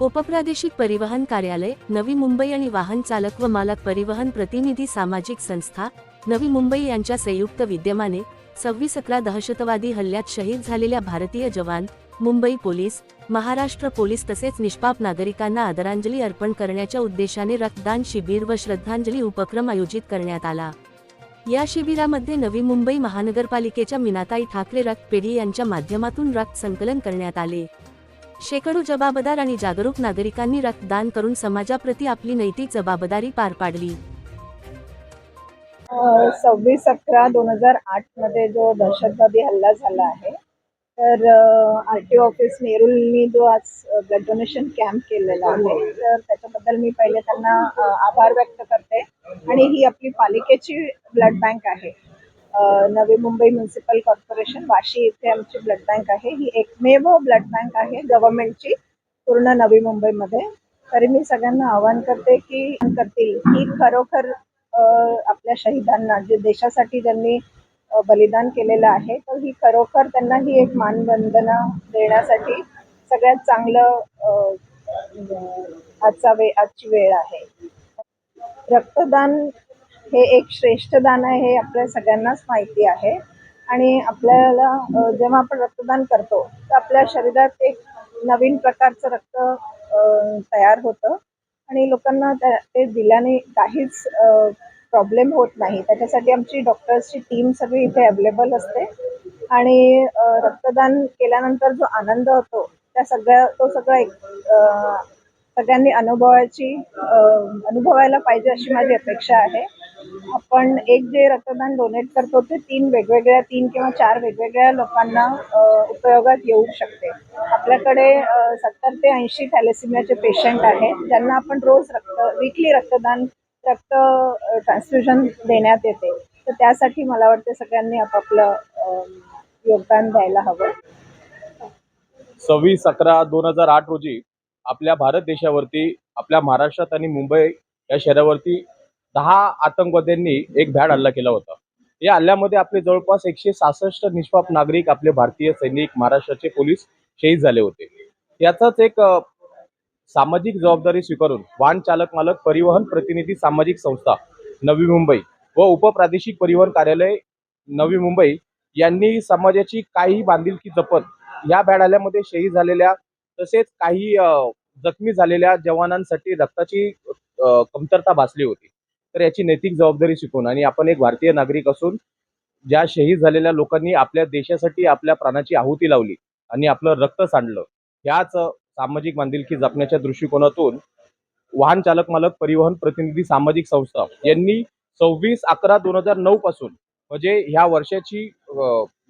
उपप्रादेशिक परिवहन कार्यालय नवी मुंबई आणि वाहन चालक व मालक परिवहन प्रतिनिधी सामाजिक संस्था नवी मुंबई यांच्या संयुक्त विद्यमाने सव्वीस अकरा दहशतवादी हल्ल्यात शहीद झालेल्या भारतीय जवान मुंबई पोलीस महाराष्ट्र पोलीस तसेच निष्पाप नागरिकांना आदरांजली अर्पण करण्याच्या उद्देशाने रक्तदान शिबिर व श्रद्धांजली उपक्रम आयोजित करण्यात आला. या शिबिरामध्ये नवी मुंबई महानगरपालिकेच्या मीनाताई ठाकरे रक्तपेढी यांच्या माध्यमातून रक्त संकलन करण्यात आले. शेकडो जबाबदार आणि जागरूक नागरिकांनी रक्तदान करून समाजाप्रती आपली नैतिक जबाबदारी पार पाडली. सव्वीस अकरा दोन हजार आठमध्ये जो दहशतवादी हल्ला झाला आहे तर आर टी ऑफिस नेरुलनी जो आज ब्लड डोनेशन कॅम्प केलेला आहे तर त्याच्याबद्दल मी पहिले त्यांना आभार व्यक्त करते. आणि ही आपली पालिकेची ब्लड बँक आहे. नवी मुंबई म्युन्सिपल कॉर्पोरेशन वाशी इथे आमची ब्लड बँक आहे. ही एकमेव ब्लड बँक आहे गव्हर्नमेंटची पूर्ण नवी मुंबईमध्ये. तरी मी सगळ्यांना आवाहन करते की करतील. ही खरोखर आपल्या शहीदांना जे देशासाठी ज्यांनी बलिदान केलेलं आहे तर ही खरोखर त्यांना ही एक मानवंदना देण्यासाठी सगळ्यात चांगलं आजचा वे आजची वेळ आहे. रक्तदान हे एक श्रेष्ठ दान आहे हे आपल्या सगळ्यांनाच माहिती आहे. आणि आपल्याला जेव्हा आपण रक्तदान करतो तर आपल्या शरीरात एक नवीन प्रकारचं रक्त तयार होतं. आणि लोकांना त्या ते दिल्याने काहीच प्रॉब्लेम होत नाही. त्याच्यासाठी आमची डॉक्टर्सची टीम सगळी इथे अवेलेबल असते. आणि रक्तदान केल्यानंतर जो आनंद होतो त्या सगळ्या तो सगळा एक सगळ्यांनी अनुभवायची अनुभवायला पाहिजे अशी माझी अपेक्षा आहे. आपण एक जे रक्तदान डोनेट करतो ते तीन वेगवेगळ्या तीन किंवा चार वेगवेगळ्या लोकांना उपयोगात येऊ शकते. आपल्याकडे सत्तर ते ऐंशी थॅलेसिमियाचे पेशंट आहेत ज्यांना आपण रोज रक्त विकली रक्तदान रक्त ट्रान्सफ्युजन देण्यात येते. तर त्यासाठी मला वाटते सगळ्यांनी आपापलं योगदान द्यायला हवं. सव्वीस अकरा दोन हजार आठ रोजी आपल्या भारत देशावरती आपल्या महाराष्ट्रात आणि मुंबई या शहरावरती दहा आतंकवाद्यांनी एक भ्याड हल्ला केला होता. या हल्ल्यामध्ये आपले जवळपास एकशे सहासष्ट निष्पाप नागरिक आपले भारतीय सैनिक महाराष्ट्राचे पोलीस शहीद झाले होते. याचाच एक सामाजिक जबाबदारी स्वीकारून वाहन चालक मालक परिवहन प्रतिनिधी सामाजिक संस्था नवी मुंबई व उपप्रादेशिक परिवहन कार्यालय नवी मुंबई यांनी समाजाची काही बांधिलकी जपत या भ्याड हल्ल्यामध्ये शहीद झालेल्या तसेच काही जखमी झालेल्या जवानांसाठी रक्ताची कमतरता भासली होती. तर याची नैतिक जबाबदारी शिकून आणि आपण एक भारतीय नागरिक असून ज्या शहीद झालेल्या लोकांनी आपल्या देशासाठी आपल्या प्राणाची आहुती लावली आणि आपलं रक्त सांडलं ह्याच सामाजिक बांधिलकी जपण्याच्या दृष्टिकोनातून वाहन चालक मालक परिवहन प्रतिनिधी सामाजिक संस्था यांनी सव्वीस अकरा दोन हजार नऊ पासून म्हणजे ह्या वर्षाची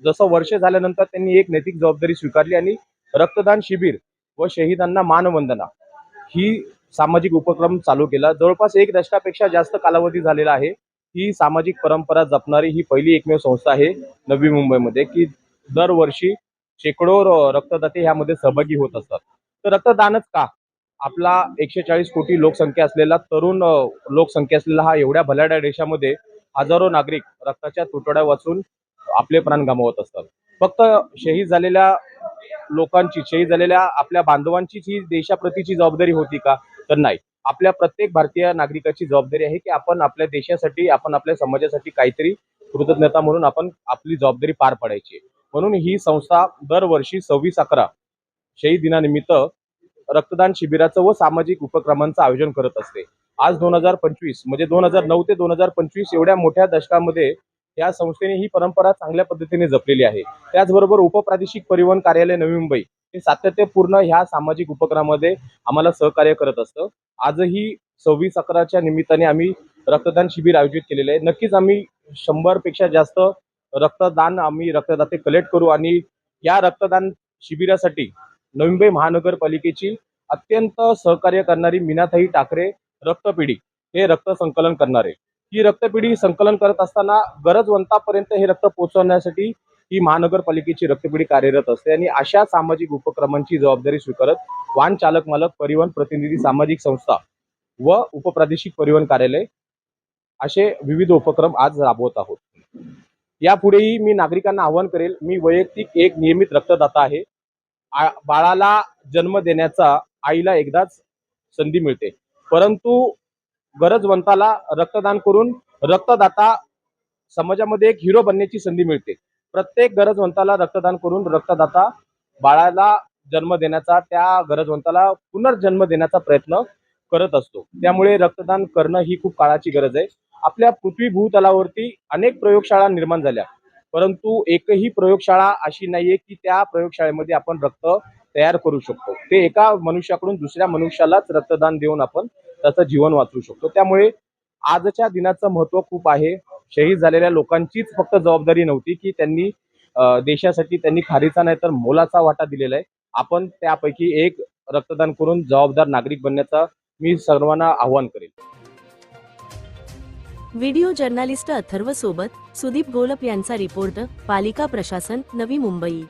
जसं वर्ष झाल्यानंतर त्यांनी एक नैतिक जबाबदारी स्वीकारली आणि रक्तदान शिबिर व शहीदांना मानवंदना ही सामाजिक उपक्रम चालू केला. जवळपास एक दशकापेक्षा जास्त कालावधी झालेला आहे. ही सामाजिक परंपरा जपणारी ही पहिली एकमेव संस्था आहे नवी मुंबईमध्ये की दरवर्षी शेकडो रक्तदाते ह्यामध्ये सहभागी होत असतात. तर रक्तदानच का? आपला एकशे चाळीस कोटी लोकसंख्या असलेला तरुण लोकसंख्या असलेला हा एवढ्या भल्याड्या देशामध्ये हजारो नागरिक रक्ताच्या तुटड्या वाचून आपले प्राण गमावत असतात. फक्त शहीद झालेल्या लोकांची शहीद झालेल्या आपल्या बांधवांचीच ही देशाप्रतीची जबाबदारी होती का? तर नाही. आपल्या प्रत्येक भारतीय नागरिकाची जबाबदारी आहे की आपण आपल्या देशासाठी आपण आपल्या समाजासाठी काहीतरी कृतज्ञता म्हणून आपण आपली जबाबदारी पार पाडायची म्हणून ही संस्था दरवर्षी सव्वीस अकरा शहीद दिनानिमित्त रक्तदान शिबिराचं व सामाजिक उपक्रमांचं आयोजन करत असते. आज दोन हजार पंचवीस म्हणजे दोन हजार नऊ ते दोन हजार पंचवीस एवढ्या मोठ्या दशकामध्ये या संस्थेने ही परंपरा चांगल्या पद्धतीने जपलेली आहे. त्याचबरोबर उपप्रादेशिक परिवहन कार्यालय नवी मुंबई हे सातत्यपूर्ण ह्या सामाजिक उपक्रमामध्ये आम्हाला सहकार्य करत असतं. आजही सव्वीस अकराच्या निमित्ताने आम्ही रक्तदान शिबिर आयोजित केलेलं आहे. नक्कीच आम्ही शंभरपेक्षा जास्त रक्तदान आम्ही रक्तदाते कलेक्ट करू आणि या रक्तदान शिबिरासाठी नवी मुंबई महानगरपालिकेची अत्यंत सहकार्य करणारी मीनाताई ठाकरे रक्तपिढी हे रक्त संकलन करणारे. ही रक्तपिढी संकलन करत असताना गरजवंतापर्यंत हे रक्त पोहोचवण्यासाठी ही महानगरपालिकेची रक्तपिढी कार्यरत असते आणि अशा सामाजिक उपक्रमांची जबाबदारी स्वीकारत वाहन चालक मालक परिवहन प्रतिनिधी सामाजिक संस्था व उपप्रादेशिक परिवहन कार्यालय असे विविध उपक्रम आज राबवत आहोत. यापुढेही मी नागरिकांना आवाहन करेल मी वैयक्तिक एक नियमित रक्तदाता आहे. आ- बाळाला जन्म देण्याचा आईला एकदाच संधी मिळते. परंतु गरजवंताला रक्तदान करून रक्तदाता समाजामध्ये एक हिरो बनण्याची संधी मिळते. प्रत्येक गरजवंताला रक्तदान करून रक्तदाता बाळाला जन्म देण्याचा त्या गरजवंताला पुनर्जन्म देण्याचा प्रयत्न करत असतो. त्यामुळे रक्तदान करणं ही खूप काळाची गरज आहे. आपल्या पृथ्वी भूतलावरती अनेक प्रयोगशाळा निर्माण झाल्या. परंतु एकही प्रयोगशाळा अशी नाहीये की त्या प्रयोगशाळेमध्ये आपण रक्त तयार करू शकतो. ते एका मनुष्याकडून दुसऱ्या मनुष्यालाच रक्तदान देऊन आपण त्याचं जीवन वाचवू शकतो. त्यामुळे आजच्या दिनाचं महत्त्व खूप आहे. शहीद झालेल्या लोकांचीच फक्त जबाबदारी नव्हती की त्यांनी देशासाठी त्यांनी खारीचा नाही तर मोलाचा वाटा दिलेला आहे. आपण त्यापैकी एक रक्तदान करून जबाबदार नागरिक बनण्याचा मी सर्वांना आव्हान करेन. व्हिडिओ जर्नालिस्ट अथर्व सोबत सुदीप गोलप यांचा रिपोर्ट पालिका प्रशासन नवी मुंबई.